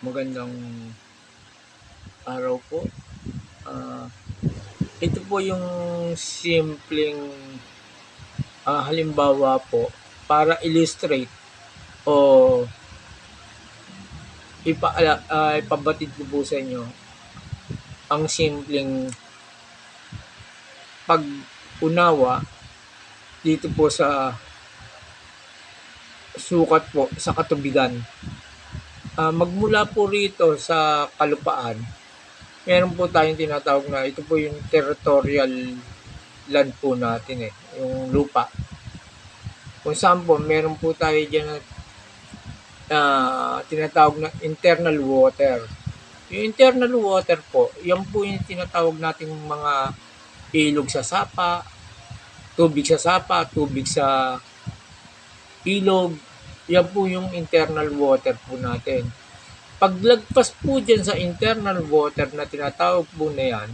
Magandang araw po. Ah, ito po yung simpleng ah, halimbawa po para illustrate o ipa, ah, ipabatid ko po sa inyo ang simpleng pag-unawa dito po sa sukat po sa katubigan. Ah, magmula po rito sa kalupaan, meron po tayong tinatawag na ito po yung territorial land po natin eh, yung lupa. Kung saan po, meron po tayo dyan na ah, tinatawag na internal water. Yung internal water po, yan po yung tinatawag nating mga ilog sa sapa, tubig sa sapa, tubig sa ilog, yan po yung internal water po natin. Paglagpas po dyan sa internal water na tinatawag po na yan,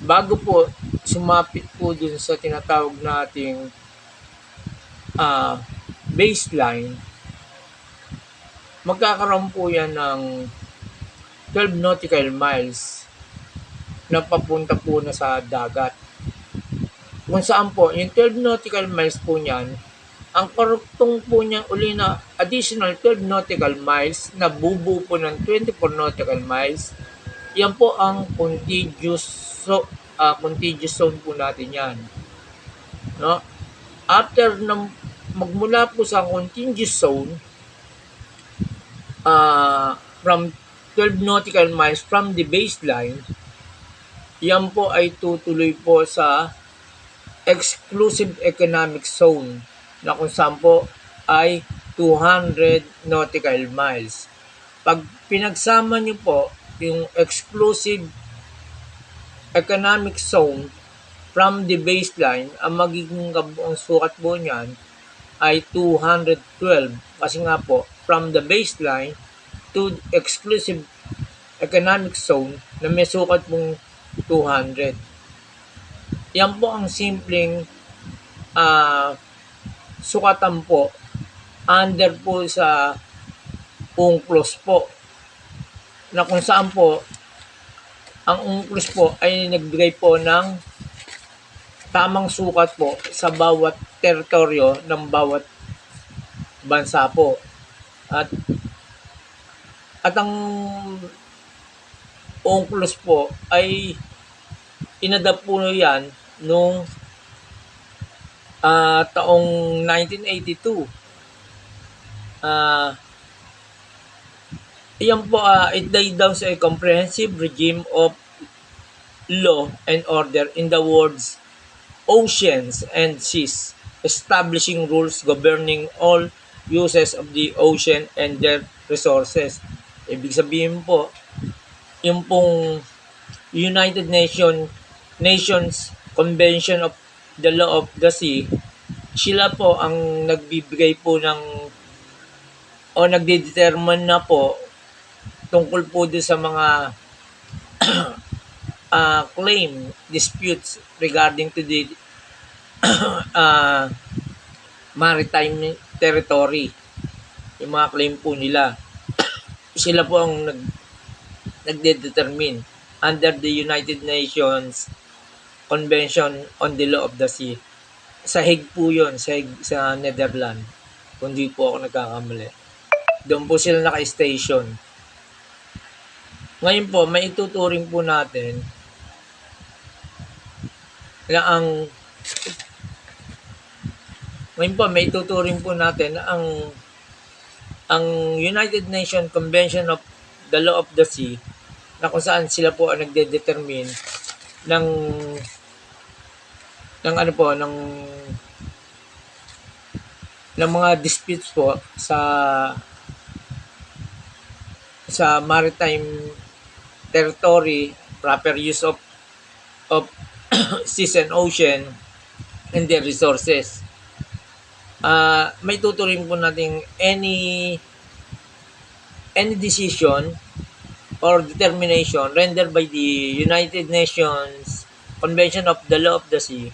bago po sumapit po dun sa tinatawag nating ah, baseline, magkakaroon po yan ng 12 nautical miles na papunta po na sa dagat. Kung saan po, yung 12 nautical miles po niyan, ang karuktong po niya uli na additional 12 nautical miles na bubuo po ng 24 nautical miles, yan po ang contiguous so, ah, contiguous zone po natin yan. No? After ng magmula po sa contiguous zone, ah, from 12 nautical miles from the baseline, yan po ay tutuloy po sa exclusive economic zone na kung saan po ay 200 nautical miles. Pag pinagsama niyo po yung exclusive economic zone from the baseline, ang magiging kabuang sukat po niyan ay 212. Kasi nga po, from the baseline to exclusive economic zone na may sukat pong 200. Yan po ang simpleng ah sukatan po under po sa UNCLOS po na kung saan po ang UNCLOS po ay nagbigay po ng tamang sukat po sa bawat teritoryo ng bawat bansa po. At at ang UNCLOS po ay inadapt po yan nung ah, taong 1982. Ah, Iyan po, ah, it laid down sa a comprehensive regime of law and order in the world's oceans and seas, establishing rules governing all uses of the ocean and their resources. Ibig sabihin po, yung pong United Nation Nations Convention of the Law of the Sea, sila po ang nagbibigay po ng o nagdedetermine na po tungkol po doon sa mga ah, claim disputes regarding to the ah, maritime territory. Yung mga claim po nila. Sila po ang nag nagde-determine under the United Nations Convention on the Law of the Sea. Sa Hague po yun, sa, Hague, sa Netherlands. Kung di po ako nagkakamali. Doon po sila naka-station. Ngayon po, may ituturing po natin na ang ngayon po, may tuturing po natin na ang ang United Nations Convention of the Law of the Sea na kung saan sila po ang nagde-determine ng ng ano po ng ng mga disputes po sa sa maritime territory proper use of of seas and ocean and their resources. Ah may tuturing po natin any any decision or determination rendered by the United Nations Convention of the Law of the Sea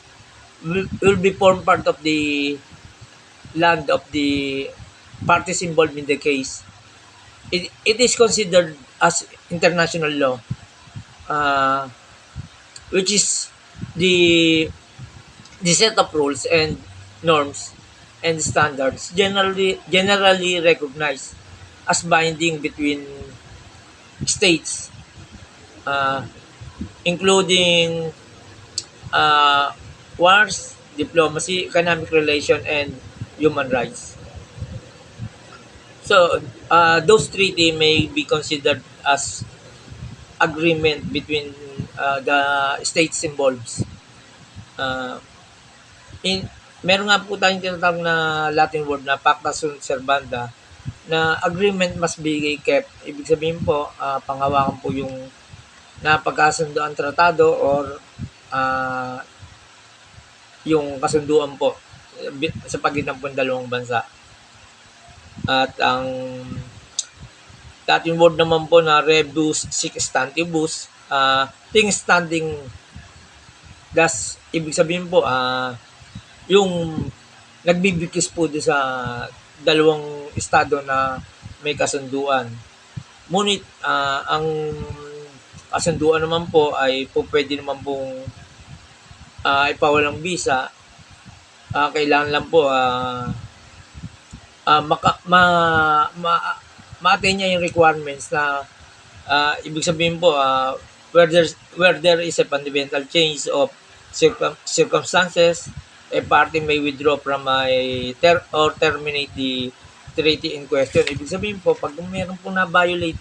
will, be form part of the land of the parties involved in the case. it, it is considered as international law uh, which is the the set of rules and norms and standards generally generally recognized as binding between states uh, including uh, wars, diplomacy, economic relation, and human rights. So, uh, those treaty may be considered as agreement between uh, the states involved. Uh, in, meron nga po tayong tinatawag na Latin word na pacta sunt servanda na agreement must be kept. Ibig sabihin po, uh, panghawakan po yung napagkasundo ang tratado or uh, yung kasunduan po bi- sa pagitan po ng dalawang bansa. At ang Latin word naman po na rebus sic stantibus, uh, thing standing das ibig sabihin po ah yung nagbibigkis po doon sa dalawang estado na may kasunduan. Ngunit ah, ang kasunduan naman po ay po pwede naman pong ah, ipawalang visa. Ah, kailangan lang po ah, ah, maka, ma, ma, ma-attain niya yung requirements na ah, ibig sabihin po ah, where, where there is a fundamental change of circum, circumstances, a party may withdraw from a ter or terminate the treaty in question. Ibig sabihin po, pag meron po na-violate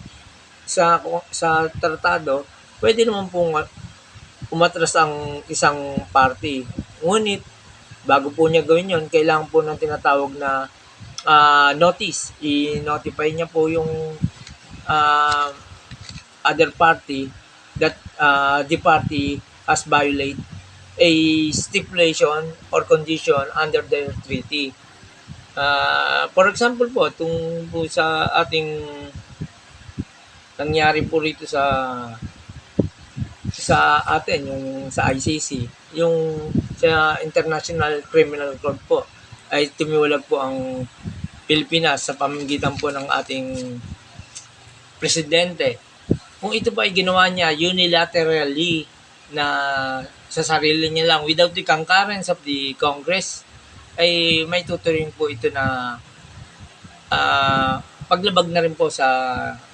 sa sa tratado, pwede naman pong umatras ang isang party. Ngunit, bago po niya gawin yon kailangan po ng tinatawag na uh, notice. I-notify niya po yung uh, other party that uh, the party has violated a stipulation or condition under the treaty. Uh, for example po, itong po sa ating nangyari po rito sa sa atin, yung sa ICC, yung sa International Criminal Court po, ay tumiwalag po ang Pilipinas sa pamamagitan po ng ating presidente. Kung ito pa ay ginawa niya unilaterally na sa sarili niya lang without the concurrence of the Congress, ay may tuturing po ito na uh, paglabag na rin po sa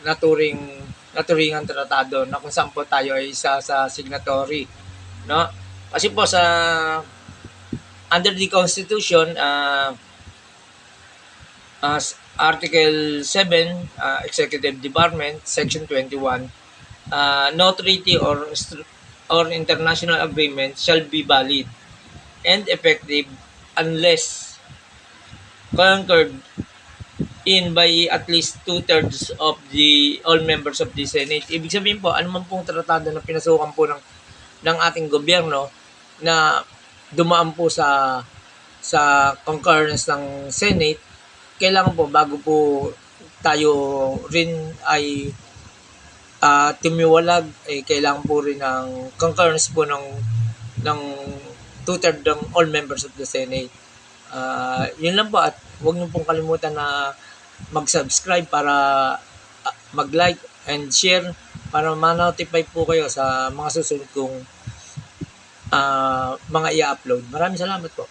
naturing naturingang tratado na kung saan po tayo ay isa sa signatory. No? Kasi po sa under the Constitution, uh, as Article 7, uh, Executive Department, Section 21, uh, no treaty or or international agreement shall be valid and effective unless concurred in by at least two-thirds of the all members of the Senate. Ibig sabihin po, ano man pong tratado na pinasukan po ng, ng ating gobyerno na dumaan po sa sa concurrence ng Senate, kailangan po bago po tayo rin ay uh, tumiwalag eh, kailangan po rin ng concurrence po ng ng two-third ng all members of the Senate. Uh, yun lang po at huwag niyo pong kalimutan na mag-subscribe para uh, mag-like and share para ma-notify po kayo sa mga susunod kong uh, mga i-upload. Maraming salamat po.